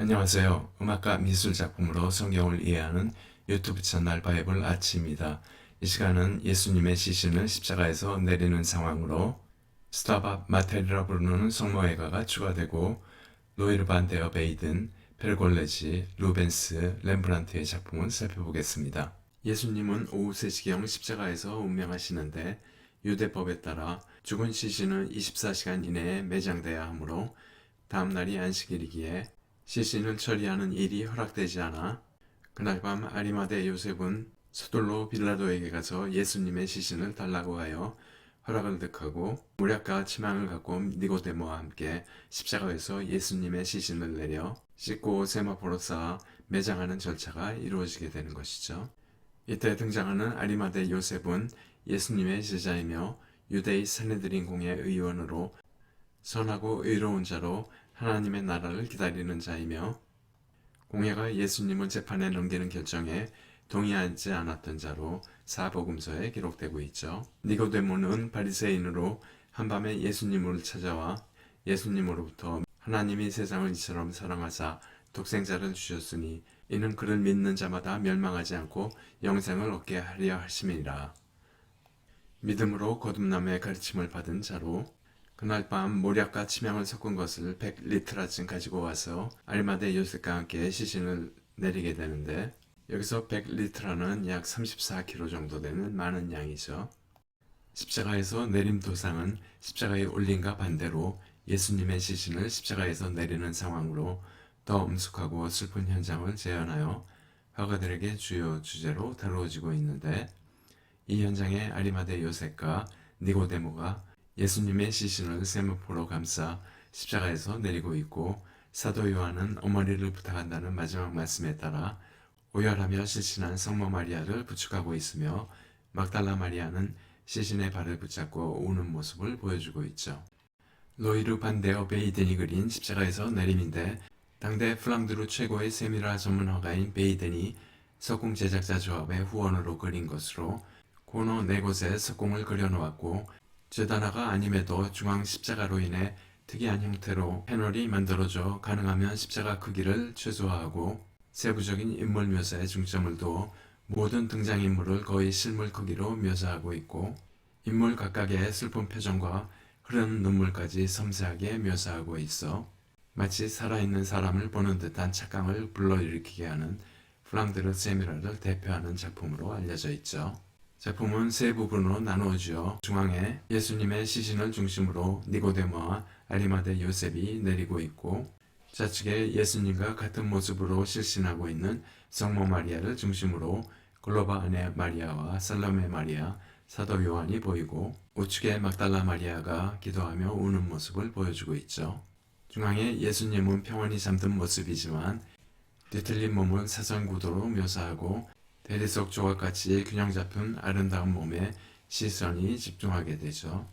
안녕하세요. 음악과 미술 작품으로 성경을 이해하는 유튜브 채널 바이블 아치입니다. 이 시간은 예수님의 시신을 십자가에서 내리는 상황으로 스타바 마텔이라 부르는 성모예가가 추가되고 노이르 반 데어 베이든, 펠골레지, 루벤스, 렘브란트의 작품을 살펴보겠습니다. 예수님은 오후 3시경 십자가에서 운명하시는데 유대법에 따라 죽은 시신은 24시간 이내에 매장돼야 하므로 다음날이 안식일이기에 시신을 처리하는 일이 허락되지 않아 그날 밤 아리마대 요셉은 서둘러 빌라도에게 가서 예수님의 시신을 달라고 하여 허락을 득하고 무략과 치망을 갖고 니고데모와 함께 십자가에서 예수님의 시신을 내려 씻고 세마포로 쌓아 매장하는 절차가 이루어지게 되는 것이죠. 이때 등장하는 아리마대 요셉은 예수님의 제자이며 유대의 산헤드린 공의 의원으로 선하고 의로운 자로 하나님의 나라를 기다리는 자이며 공예가 예수님을 재판에 넘기는 결정에 동의하지 않았던 자로 사복음서에 기록되고 있죠. 니고데모는 바리새인으로 한밤에 예수님을 찾아와 예수님으로부터 하나님이 세상을 이처럼 사랑하사 독생자를 주셨으니 이는 그를 믿는 자마다 멸망하지 않고 영생을 얻게 하려 하심이라. 믿음으로 거듭남의 가르침을 받은 자로 그날 밤 모략과 치명을 섞은 것을 100리트라쯤 가지고 와서 알마데 요셉과 함께 시신을 내리게 되는데 여기서 100리트라는 약 34kg 정도 되는 많은 양이죠. 십자가에서 내림 도상은 십자가에 올린과 반대로 예수님의 시신을 십자가에서 내리는 상황으로 더 엄숙하고 슬픈 현장을 재현하여 화가들에게 주요 주제로 다루어지고 있는데 이 현장에 아리마데 요셉과 니고데모가 예수님의 시신을 세무포로 감싸 십자가에서 내리고 있고 사도 요한은 어머니를 부탁한다는 마지막 말씀에 따라 오열하며 실신한 성모 마리아를 부축하고 있으며 막달라 마리아는 시신의 발을 붙잡고 우는 모습을 보여주고 있죠. 로이르 반데어 베이든이 그린 십자가에서 내림인데 당대 플랑드르 최고의 세미라 전문화가인 베이든이 석궁 제작자 조합의 후원으로 그린 것으로 고노 네 곳에 석궁을 그려놓았고 제단화가 아님에도 중앙 십자가로 인해 특이한 형태로 패널이 만들어져 가능하면 십자가 크기를 최소화하고 세부적인 인물 묘사에 중점을 두어 모든 등장인물을 거의 실물 크기로 묘사하고 있고 인물 각각의 슬픈 표정과 흐르는 눈물까지 섬세하게 묘사하고 있어 마치 살아있는 사람을 보는 듯한 착각을 불러일으키게 하는 플랑드르 세미라를 대표하는 작품으로 알려져 있죠. 작품은 세 부분으로 나누어지어 중앙에 예수님의 시신을 중심으로 니고데모와 아리마데 요셉이 내리고 있고 좌측에 예수님과 같은 모습으로 실신하고 있는 성모 마리아를 중심으로 글로바 아내 마리아와 살로메 마리아, 사도 요한이 보이고 우측에 막달라 마리아가 기도하며 우는 모습을 보여주고 있죠. 중앙에 예수님은 평온히 잠든 모습이지만 뒤틀린 몸을 사선 구도로 묘사하고 대리석 조각같이 균형 잡힌 아름다운 몸에 시선이 집중하게 되죠.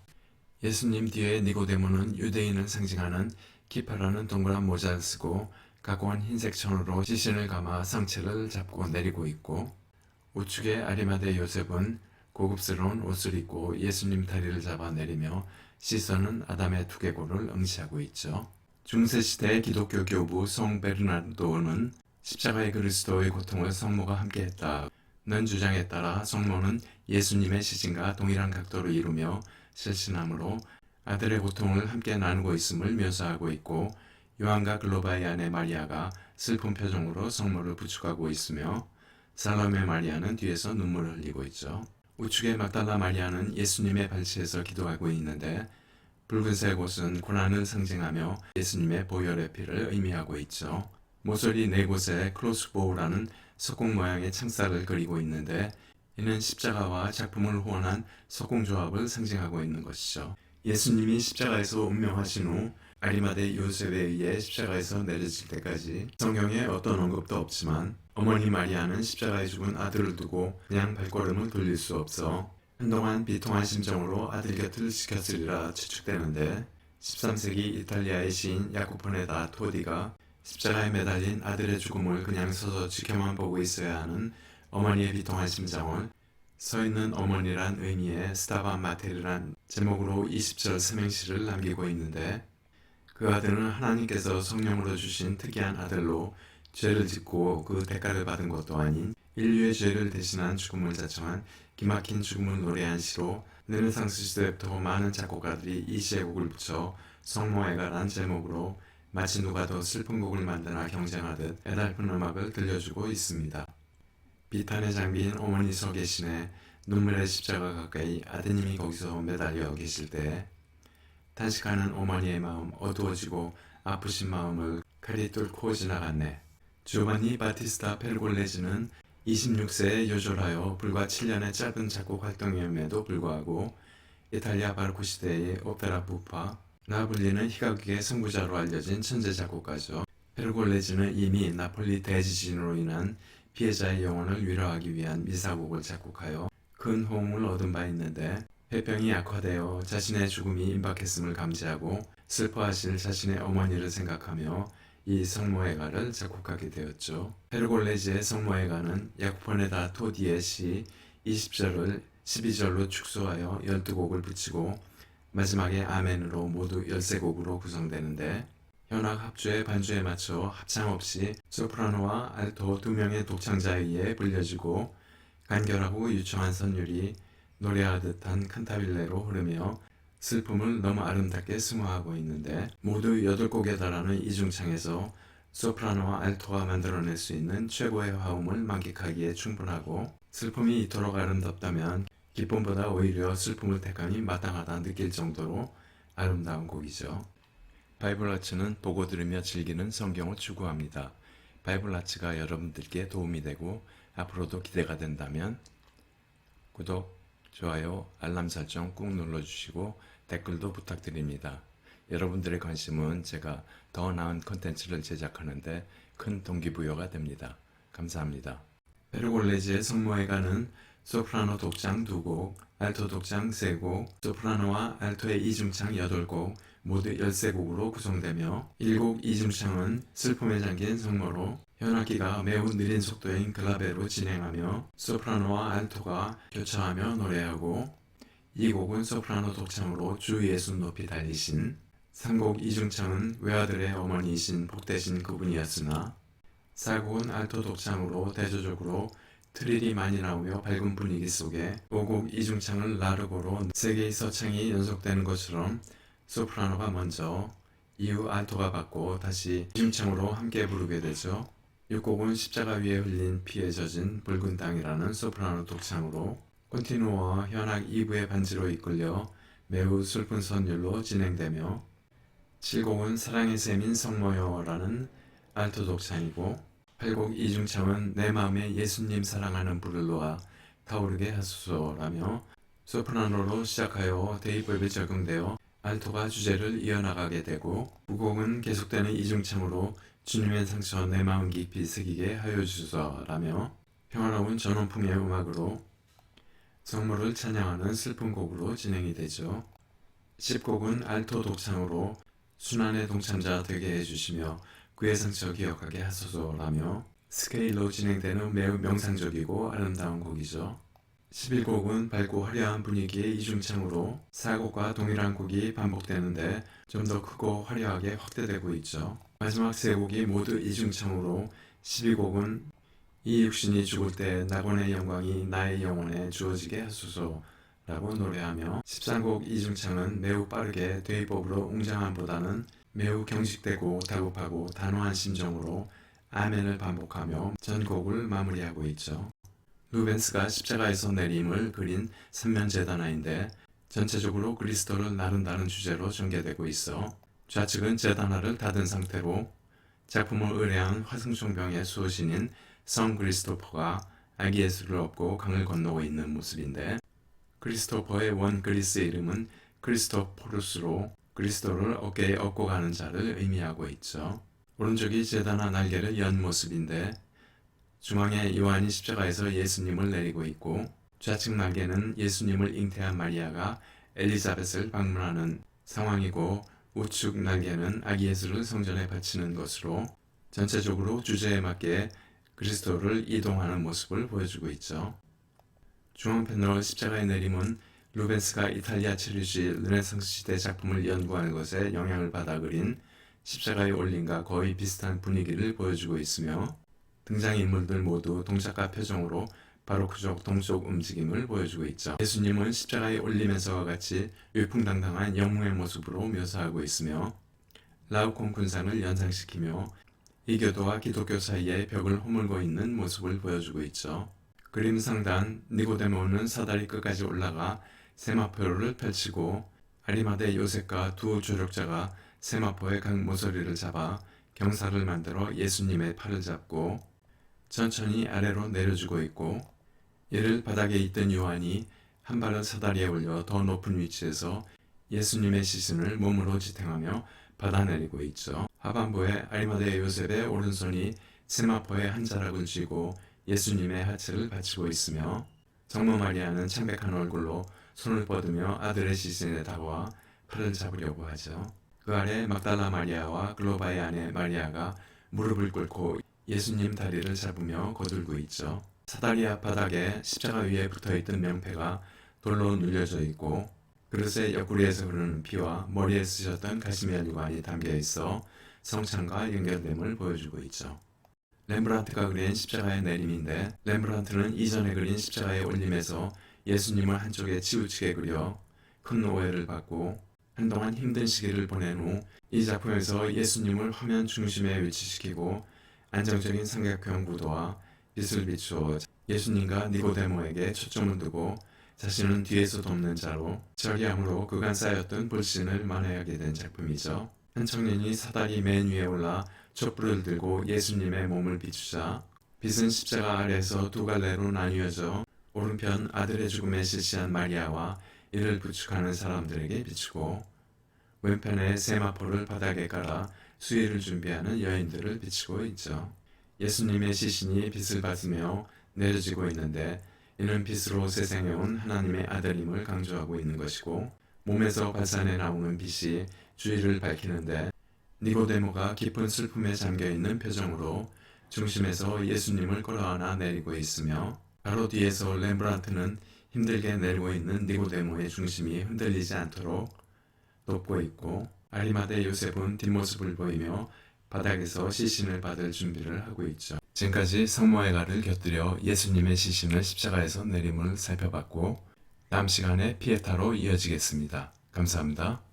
예수님 뒤에 니고데모는 유대인을 상징하는 키파라는 동그란 모자를 쓰고 가고한 흰색 천으로 시신을 감아 상체를 잡고 내리고 있고 우측에 아리마대 요셉은 고급스러운 옷을 입고 예수님 다리를 잡아 내리며 시선은 아담의 두개골을 응시하고 있죠. 중세시대 기독교 교부 송 베르나르도는 십자가의 그리스도의 고통을 성모가 함께했다 는 주장에 따라 성모는 예수님의 시신과 동일한 각도로 이루며 실신함으로 아들의 고통을 함께 나누고 있음을 묘사하고 있고 요한과 글로바의 아내 마리아가 슬픈 표정으로 성모를 부축하고 있으며 살로메 마리아는 뒤에서 눈물을 흘리고 있죠. 우측의 막달라 마리아는 예수님의 발치에서 기도하고 있는데 붉은색 옷은 고난을 상징하며 예수님의 보혈의 피를 의미하고 있죠. 모서리 네 곳에 크로스보우라는 석공 모양의 창살을 그리고 있는데 이는 십자가와 작품을 후원한 석공 조합을 상징하고 있는 것이죠. 예수님이 십자가에서 운명하신 후 아리마대 요셉에 의해 십자가에서 내려질 때까지 성경에 어떤 언급도 없지만 어머니 마리아는 십자가에 죽은 아들을 두고 그냥 발걸음을 돌릴 수 없어 한동안 비통한 심정으로 아들 곁을 지켰으리라 추측되는데 13세기 이탈리아의 시인 야코포네다 토디가 십자가에 매달린 아들의 죽음을 그냥 서서 지켜만 보고 있어야 하는 어머니의 비통한 심정을 서 있는 어머니란 의미의 스타바 마테르란 제목으로 20절 삼행시를 남기고 있는데 그 아들은 하나님께서 성령으로 주신 특이한 아들로 죄를 짓고 그 대가를 받은 것도 아닌 인류의 죄를 대신한 죽음을 자청한 기막힌 죽음을 노래한 시로 르네상스 시대부터 많은 작곡가들이 이 곡을 붙여 성모애가란 제목으로 마치 누가 더 슬픈 곡을 만드나 경쟁하듯 애달픈 음악을 들려주고 있습니다. 비탄의 장비인 어머니 서 계시네 눈물의 십자가 가까이 아드님이 거기서 매달려 계실 때 탄식하는 어머니의 마음 어두워지고 아프신 마음을 칼이 뚫고 지나갔네. 주반니 바티스타 페르골레즈는 26세에 요절하여 불과 7년의 짧은 작곡 활동임에도 불구하고 이탈리아 바르코 시대의 오페라 부파 나블리는 희각의 선구자로 알려진 천재 작곡가죠. 페르골레즈는 이미 나폴리 대지진으로 인한 피해자의 영혼을 위로하기 위한 미사곡을 작곡하여 큰 호응을 얻은 바 있는데 폐병이 악화되어 자신의 죽음이 임박했음을 감지하고 슬퍼하실 자신의 어머니를 생각하며 이 성모애가를 작곡하게 되었죠. 페르골레즈의 성모애가는 약폰에다 토디의 시 20절을 12절로 축소하여 12곡을 붙이고 마지막에 아멘으로 모두 13곡으로 구성되는데 현악 합주의 반주에 맞춰 합창 없이 소프라노와 알토 두 명의 독창자에 의해 불려지고 간결하고 유청한 선율이 노래하듯한 칸타빌레로 흐르며 슬픔을 너무 아름답게 승화하고 있는데 모두 8곡에 달하는 이중창에서 소프라노와 알토가 만들어낼 수 있는 최고의 화음을 만끽하기에 충분하고 슬픔이 이토록 아름답다면 기쁨보다 오히려 슬픔을 택함이 마땅하다 느낄 정도로 아름다운 곡이죠. 바이블 아츠는 보고 들으며 즐기는 성경을 추구합니다. 바이블 아츠가 여러분들께 도움이 되고 앞으로도 기대가 된다면 구독, 좋아요, 알람 설정 꾹 눌러주시고 댓글도 부탁드립니다. 여러분들의 관심은 제가 더 나은 컨텐츠를 제작하는데 큰 동기부여가 됩니다. 감사합니다. 베르골레즈의 성모에가는 소프라노 독장 2곡, 알토 독장 3곡, 소프라노와 알토의 이중창 8곡, 모두 13곡으로 구성되며 1곡 이중창은 슬픔에 잠긴 성모로 현악기가 매우 느린 속도인 글라베로 진행하며 소프라노와 알토가 교차하며 노래하고 이 곡은 소프라노 독창으로 주 예수 높이 달리신 3곡 이중창은 외아들의 어머니이신 복되신 그분이었으나 4곡은 알토 독창으로 대조적으로 트릴이 많이 나오며 밝은 분위기 속에 5곡 이중창을 라르고로 세 개의 서창이 연속되는 것처럼 소프라노가 먼저 이후 알토가 받고 다시 이중창으로 함께 부르게 되죠. 6곡은 십자가 위에 흘린 피에 젖은 붉은 땅이라는 소프라노 독창으로 콘티누어와 현악 2부의 반지로 이끌려 매우 슬픈 선율로 진행되며 7곡은 사랑의 셈인 성모여라는 알토 독창이고 8곡 이중창은 내 마음에 예수님 사랑하는 불을 놓아 타오르게 하소서라며 소프라노로 시작하여 대입법에 적용되어 알토가 주제를 이어나가게 되고 9곡은 계속되는 이중창으로 주님의 상처 내 마음 깊이 새기게 하여 주소서라며 평화로운 전원풍의 음악으로 성모를 찬양하는 슬픈 곡으로 진행이 되죠. 10곡은 알토 독창으로 순환의 동참자 되게 해주시며 그의 상처 기억하게 하소서라며 스케일로 진행되는 매우 명상적이고 아름다운 곡이죠. 11곡은 밝고 화려한 분위기의 이중창으로 4곡과 동일한 곡이 반복되는데 좀 더 크고 화려하게 확대되고 있죠. 마지막 세 곡이 모두 이중창으로 12곡은 이 육신이 죽을 때 낙원의 영광이 나의 영혼에 주어지게 하소서 라고 노래하며 13곡 이중창은 매우 빠르게 대입법으로 웅장함보다는 매우 경직되고 다급하고 단호한 심정으로 아멘을 반복하며 전곡을 마무리하고 있죠. 루벤스가 십자가에서 내림을 그린 삼면제단화인데 전체적으로 그리스도를 나른다는 주제로 전개되고 있어 좌측은 제단화를 닫은 상태로 작품을 의뢰한 화승총병의 수호신인 성 그리스토퍼가 아기 예수를 업고 강을 건너고 있는 모습인데 크리스토퍼의 원 그리스 이름은 크리스토포루스로 그리스도를 어깨에 업고 가는 자를 의미하고 있죠. 오른쪽이 제단화 날개를 연 모습인데 중앙에 요한이 십자가에서 예수님을 내리고 있고 좌측 날개는 예수님을 잉태한 마리아가 엘리자벳을 방문하는 상황이고 우측 날개는 아기 예수를 성전에 바치는 것으로 전체적으로 주제에 맞게 그리스도를 이동하는 모습을 보여주고 있죠. 중앙 패널 십자가의 내림은 루벤스가 이탈리아 체류지 르네상스 시대 작품을 연구하는 것에 영향을 받아 그린 십자가에 올린과 거의 비슷한 분위기를 보여주고 있으며 등장인물들 모두 동작과 표정으로 바로크족 동쪽 움직임을 보여주고 있죠. 예수님은 십자가에 올리면서와 같이 위풍당당한 영웅의 모습으로 묘사하고 있으며 라우콘 군상을 연상시키며 이교도와 기독교 사이의 벽을 허물고 있는 모습을 보여주고 있죠. 그림 상단 니고데모는 사다리 끝까지 올라가 세마포를 펼치고 아리마대 요셉과 두 조력자가 세마포의 각 모서리를 잡아 경사를 만들어 예수님의 팔을 잡고 천천히 아래로 내려주고 있고 이를 바닥에 있던 요한이 한 발을 사다리에 올려 더 높은 위치에서 예수님의 시신을 몸으로 지탱하며 받아내리고 있죠. 하반부에 아리마대 요셉의 오른손이 세마포의 한 자락을 쥐고 예수님의 하체를 받치고 있으며 정모 마리아는 창백한 얼굴로 손을 뻗으며 아들의 시신에 다가와 팔을 잡으려고 하죠. 그 아래 막달라 마리아와 글로바의 아내 마리아가 무릎을 꿇고 예수님 다리를 잡으며 거들고 있죠. 사다리 앞바닥에 십자가 위에 붙어있던 명패가 돌로 눌려져 있고 그릇의 옆구리에서 흐르는 피와 머리에 쓰셨던 가시멜 유관이 담겨 있어 성찬과 연결됨을 보여주고 있죠. 렘브란트가 그린 십자가의 내림인데 렘브란트는 이전에 그린 십자가의 올림에서 예수님을 한쪽에 치우치게 그려 큰 오해를 받고 한동안 힘든 시기를 보낸 후 이 작품에서 예수님을 화면 중심에 위치시키고 안정적인 삼각형 구도와 빛을 비추어 예수님과 니고데모에게 초점을 두고 자신은 뒤에서 돕는 자로 절기함으로 그간 쌓였던 불신을 만회하게 된 작품이죠. 한 청년이 사다리 맨 위에 올라 촛불을 들고 예수님의 몸을 비추자 빛은 십자가 아래에서 두 갈래로 나뉘어져 오른편 아들의 죽음에 실시한 마리아와 이를 부축하는 사람들에게 비추고 왼편에 세마포를 바닥에 깔아 수의를 준비하는 여인들을 비추고 있죠. 예수님의 시신이 빛을 받으며 내려지고 있는데 이는 빛으로 세상에 온 하나님의 아들임을 강조하고 있는 것이고 몸에서 발산해 나오는 빛이 주위를 밝히는데 니고데모가 깊은 슬픔에 잠겨 있는 표정으로 중심에서 예수님을 끌어안아 내리고 있으며 바로 뒤에서 렘브란트는 힘들게 내리고 있는 니고데모의 중심이 흔들리지 않도록 돕고 있고 아리마대 요셉은 뒷모습을 보이며 바닥에서 시신을 받을 준비를 하고 있죠. 지금까지 성모의 가를 곁들여 예수님의 시신을 십자가에서 내림을 살펴봤고 다음 시간에 피에타로 이어지겠습니다. 감사합니다.